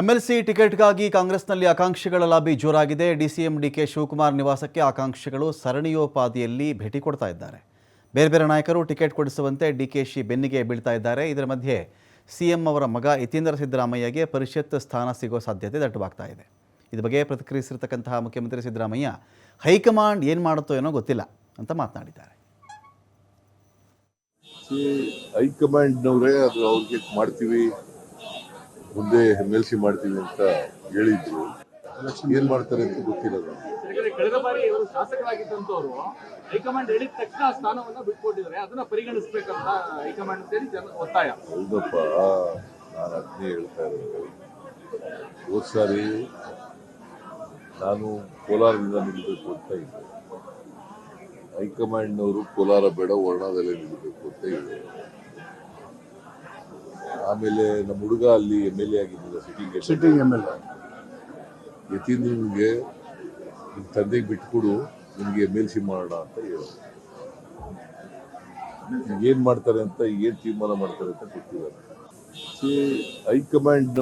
MLC ಟಿಕೆಟ್ಗಾಗಿ ಕಾಂಗ್ರೆಸ್ನಲ್ಲಿ ಆಕಾಂಕ್ಷಿಗಳ ಲಾಬಿ ಜೋರಾಗಿದೆ. ಡಿಸಿಎಂ ಡಿಕೆ ಶಿವಕುಮಾರ್ ನಿವಾಸಕ್ಕೆ ಆಕಾಂಕ್ಷಿಗಳು ಸರಣಿಯೋಪಾದಿಯಲ್ಲಿ ಭೇಟಿ ಕೊಡ್ತಾ ಇದ್ದಾರೆ. ಬೇರೆ ಬೇರೆ ನಾಯಕರು ಟಿಕೆಟ್ ಕೊಡಿಸುವಂತೆ ಡಿಕೆಶಿ ಬೆನ್ನಿಗೆ ಬೀಳ್ತಾ ಇದ್ದಾರೆ. ಇದರ ಮಧ್ಯೆ ಸಿಎಂ ಅವರ ಮಗ ಯತೀಂದ್ರ ಸಿದ್ದರಾಮಯ್ಯಗೆ ಪರಿಷತ್ ಸ್ಥಾನ ಸಿಗೋ ಸಾಧ್ಯತೆ ದಟ್ಟವಾಗ್ತಾ ಇದೆ. ಇದ್ರ ಬಗ್ಗೆ ಪ್ರತಿಕ್ರಿಯಿಸಿರ್ತಕ್ಕಂತಹ ಮುಖ್ಯಮಂತ್ರಿ ಸಿದ್ದರಾಮಯ್ಯ, ಹೈಕಮಾಂಡ್ ಏನು ಮಾಡುತ್ತೋ ಏನೋ ಗೊತ್ತಿಲ್ಲ ಅಂತ ಮಾತನಾಡಿದ್ದಾರೆ. ಹೈಕಮಾಂಡ್ನವರೇ ಅದು ಅವ್ರಿಗೆ ಮಾಡ್ತೀವಿ. ಮುಂದೆ ಎಂ ಎಲ್ ಸಿ ಮಾಡ್ತೀವಿ ಅಂತ ಹೇಳಿದ್ರು. ಏನ್ ಮಾಡ್ತಾರೆ ಅಂತ ಗೊತ್ತಿರೋದು. ಕಳೆದ ಬಾರಿ ಇವರು ಶಾಸಕರಾಗಿದ್ದಂತವ್ರು ಹೈಕಮಾಂಡ್ ಹೇಳಿದ ತಕ್ಷಣ ಸ್ಥಾನವನ್ನ ಬಿಟ್ಕೊಟ್ಟಿದ್ದಾರೆ. ಅದನ್ನ ಪರಿಗಣಿಸಬೇಕಂತ ಹೈಕಮಾಂಡ್ ಸೇರಿ ಜನ ಒತ್ತಾಯ. ಹೌದಪ್ಪ ನಾನು ಅದನ್ನೇ ಹೇಳ್ತಾ ಇರೋದು. ಹೋದ್ ಸಾರಿ ನಾನು ಕೋಲಾರದಿಂದ ನಿಲ್ಲಬೇಕು ಅಂತ ಇದ್ದೆ. ಹೈಕಮಾಂಡ್ನವರು ಕೋಲಾರ ಬೇಡ ವರ್ಣದಲ್ಲೇ ನಿಲ್ಲಬೇಕು ಅಂತ ಹೇಳಿದ್ರು ಆಮೇಲೆ ನಮ್ಮ ಹುಡುಗ ಅಲ್ಲಿ ಎಂ ಎಲ್ ಎ ಆಗಿದ್ದ ಸಿಟ್ಟಿಂಗ್ ಸಿಟ್ಟಿಂಗ್ ಎಂ ಎಲ್ ಯತೀಂದ್ರನಿಗೆ ನಿಮ್ಮ ತಂದೆಗೆ ಬಿಟ್ಕೊಡು ನಿಮಗೆ ಎಂ ಎಲ್ ಸಿ ಮಾಡೋಣ ಅಂತ ಹೇಳಿ. ಏನು ಮಾಡ್ತಾರೆ ಅಂತ ಏನು ತೀರ್ಮಾನ ಮಾಡ್ತಾರೆ ಅಂತ ಗೊತ್ತಿಲ್ಲ. ಹೈಕಮಾಂಡ್